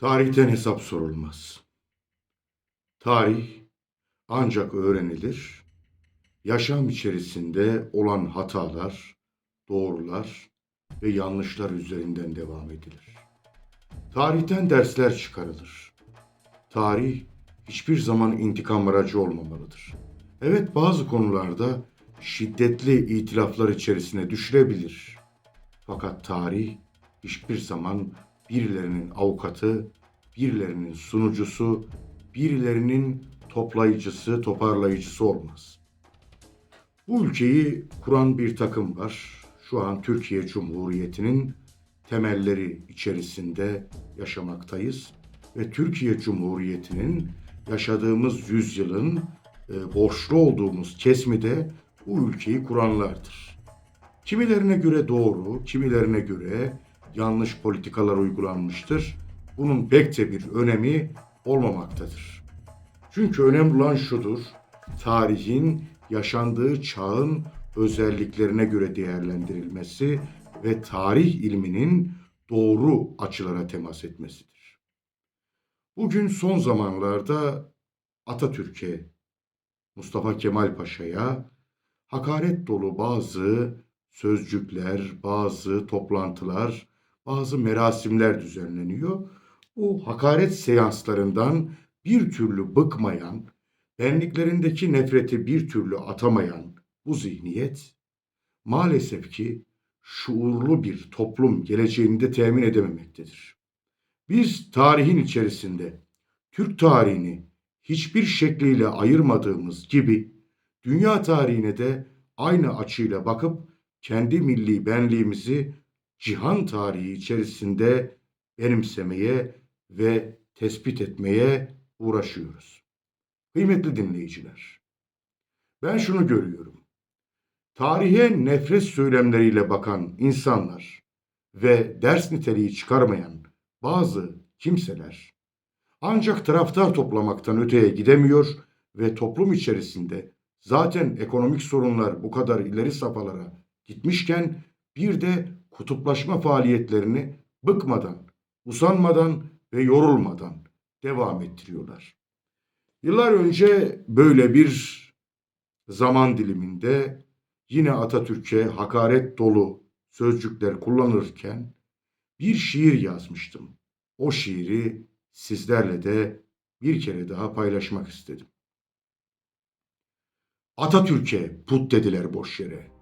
Tarihten hesap sorulmaz. Tarih ancak öğrenilir, yaşam içerisinde olan hatalar, doğrular ve yanlışlar üzerinden devam edilir. Tarihten dersler çıkarılır. Tarih hiçbir zaman intikam aracı olmamalıdır. Evet bazı konularda şiddetli itilaflar içerisine düşürebilir. Fakat tarih hiçbir zaman birilerinin avukatı, birilerinin sunucusu, birilerinin toplayıcısı, toparlayıcısı olmaz. Bu ülkeyi kuran bir takım var. Şu an Türkiye Cumhuriyeti'nin temelleri içerisinde yaşamaktayız ve Türkiye Cumhuriyeti'nin yaşadığımız yüzyılın e, borçlu olduğumuz kesmi de bu ülkeyi kuranlardır. Kimilerine göre doğru, kimilerine göre yanlış politikalar uygulanmıştır. Bunun pek de bir önemi olmamaktadır. Çünkü önemli olan şudur, tarihin yaşandığı çağın özelliklerine göre değerlendirilmesi ve tarih ilminin doğru açılara temas etmesidir. Bugün son zamanlarda Atatürk'e, Mustafa Kemal Paşa'ya hakaret dolu bazı sözcükler, bazı toplantılar, bazı merasimler düzenleniyor. Bu hakaret seanslarından bir türlü bıkmayan, benliklerindeki nefreti bir türlü atamayan bu zihniyet maalesef ki şuurlu bir toplum geleceğini de temin edememektedir. Biz tarihin içerisinde Türk tarihini hiçbir şekliyle ayırmadığımız gibi dünya tarihine de aynı açıyla bakıp kendi milli benliğimizi cihan tarihi içerisinde benimsemeye ve tespit etmeye uğraşıyoruz. Kıymetli dinleyiciler, ben şunu görüyorum. Tarihe nefret söylemleriyle bakan insanlar ve ders niteliği çıkarmayan bazı kimseler ancak taraftar toplamaktan öteye gidemiyor ve toplum içerisinde zaten ekonomik sorunlar bu kadar ileri safhalara gitmişken bir de kutuplaşma faaliyetlerini bıkmadan, usanmadan ve yorulmadan devam ettiriyorlar. Yıllar önce böyle bir zaman diliminde yine Atatürk'e hakaret dolu sözcükler kullanırken bir şiir yazmıştım. O şiiri sizlerle de bir kere daha paylaşmak istedim. Atatürk'e put dediler boş yere.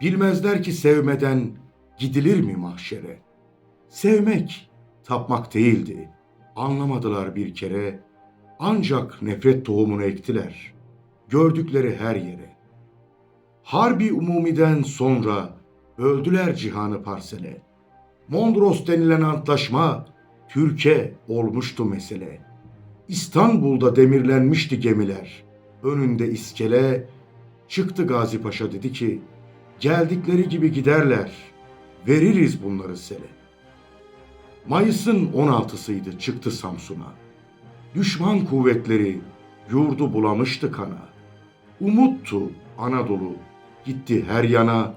Bilmezler ki sevmeden gidilir mi mahşere? Sevmek tapmak değildi. Anlamadılar bir kere. Ancak nefret tohumunu ektiler. Gördükleri her yere. Harbi umumiden sonra öldüler cihanı parsele. Mondros denilen antlaşma Türkiye olmuştu mesele. İstanbul'da demirlenmişti gemiler. Önünde iskele. Çıktı Gazi Paşa dedi ki geldikleri gibi giderler. Veririz bunları sele. Mayıs'ın 16'sıydı çıktı Samsun'a. Düşman kuvvetleri yurdu bulamıştı kana. Umuttu Anadolu, gitti her yana,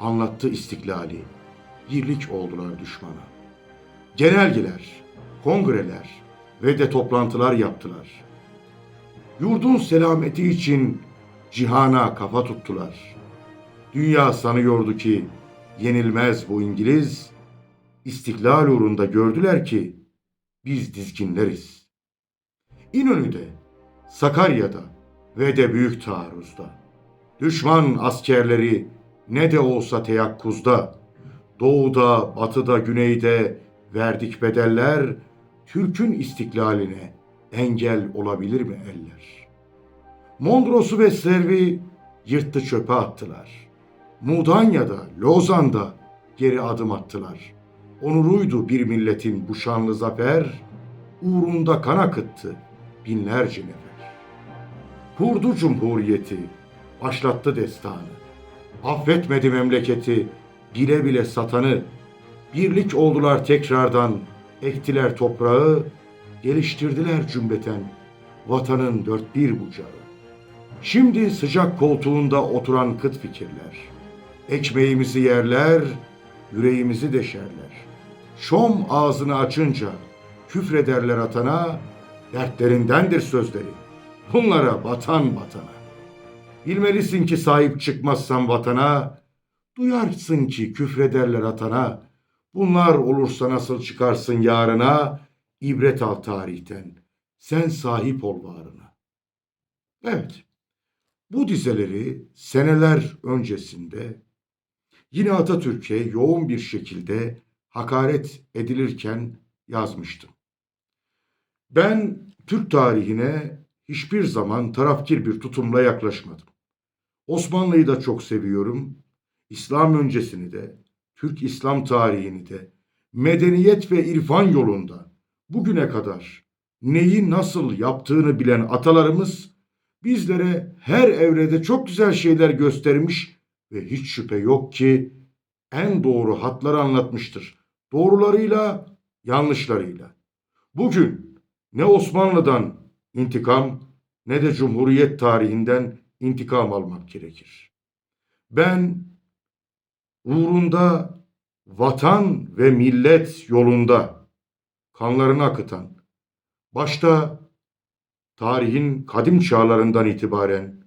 anlattı istiklali. Birlik oldular düşmana. Genelgeler, kongreler ve de toplantılar yaptılar. Yurdun selameti için cihana kafa tuttular. Dünya sanıyordu ki yenilmez bu İngiliz, istiklal uğrunda gördüler ki biz dizginleriz. İnönü'de, Sakarya'da ve de büyük taarruzda. Düşman askerleri ne de olsa teyakkuzda, doğuda, batıda, güneyde verdik bedeller, Türk'ün istiklaline engel olabilir mi eller? Mondros'u ve Servi yırttı çöpe attılar. Mudanya'da, Lozan'da geri adım attılar. Onuruydu bir milletin bu şanlı zafer, uğrunda kan akıttı binlerce nefer. Kurdu cumhuriyeti, başlattı destanı. Affetmedi memleketi, bile bile satanı. Birlik oldular tekrardan, ektiler toprağı, geliştirdiler cümleten vatanın dört bir bucağı. Şimdi sıcak koltuğunda oturan kıt fikirler. Ekmeğimizi yerler, yüreğimizi deşerler. Şom ağzını açınca küfrederler atana, dertlerindendir sözleri. Bunlara vatan vatana. Bilmelisin ki sahip çıkmazsan vatana, duyarsın ki küfrederler atana. Bunlar olursa nasıl çıkarsın yarına, ibret al tarihten, sen sahip ol varına. Evet, bu dizeleri seneler öncesinde yine Atatürk'e yoğun bir şekilde hakaret edilirken yazmıştım. Ben Türk tarihine hiçbir zaman tarafkir bir tutumla yaklaşmadım. Osmanlı'yı da çok seviyorum. İslam öncesini de, Türk İslam tarihini de, medeniyet ve irfan yolunda bugüne kadar neyi nasıl yaptığını bilen atalarımız bizlere her evrede çok güzel şeyler göstermiş ve hiç şüphe yok ki en doğru hatları anlatmıştır. Doğrularıyla, yanlışlarıyla. Bugün ne Osmanlı'dan intikam ne de Cumhuriyet tarihinden intikam almak gerekir. Ben uğrunda vatan ve millet yolunda kanlarını akıtan, başta tarihin kadim çağlarından itibaren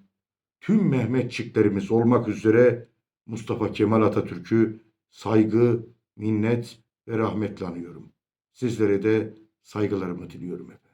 tüm Mehmetçiklerimiz olmak üzere Mustafa Kemal Atatürk'ü saygı, minnet ve rahmetle anıyorum. Sizlere de saygılarımı diliyorum efendim.